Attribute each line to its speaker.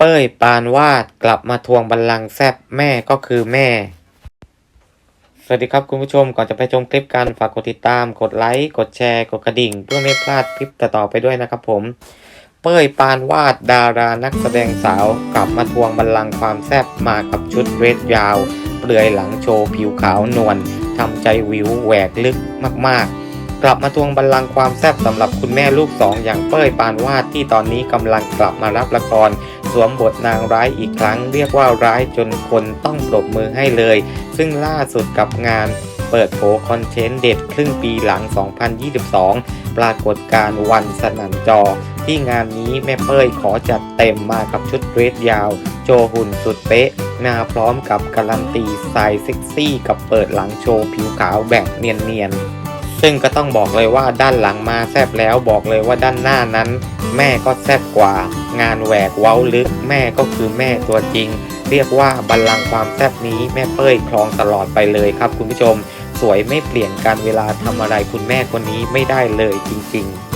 Speaker 1: เป้ยปานวาดกลับมาทวงบัลลังก์แซบแม่ก็คือแม่ สวัสดีครับคุณผู้ชมก่อนจะไปชมคลิปกันฝากกดติดตาม กดไลค์กดแชร์กดกระดิ่ง เพื่อไม่พลาดคลิปต่อๆไปด้วยนะครับผม เป้ยปานวาดดารานักแสดงสาว กลับมาทวงบัลลังก์ความแซบมากับชุดเรดยาว เปลือยหลังโชว์ผิวขาวนวลทำใจวิวแหวกลึกมากๆกลับมาทวงบัลลังก์ความแซบสำหรับคุณแม่ลูกสองอย่างเป้ยปานวาดที่ตอนนี้กำลังกลับมารับละคร สวมบทนางร้ายอีกครั้ง เรียกว่าร้ายจนคนต้องปรบมือให้เลย ซึ่งล่าสุดกับงานเปิดโผคอนเทนต์เด็ดครึ่งปีหลัง 2022 ปรากฏการณ์วันสนั่นจอ ที่งานนี้แม่เป้ยขอจัดเต็มมากับชุดเดรสยาว โชว์หุ่นสุดเป๊ะมาพร้อมกับการันตีสายเซ็กซี่กับเปิดหลังโชว์ผิวขาวแบบเนียนๆ ซึ่งก็ต้องบอกเลยว่าด้านหลังมาแซบแล้วบอกเลยว่าด้านหน้านั้น แม่ก็แซบกว่า งานแหวกเว้าลึกแม่ก็คือแม่ตัวจริง เรียกว่าบัลลังก์ความแซบนี้แม่เป้ยครองตลอดไปเลยครับคุณผู้ชม สวยไม่เปลี่ยนการเวลาทำอะไรคุณแม่คนนี้ไม่ได้เลยจริง ๆ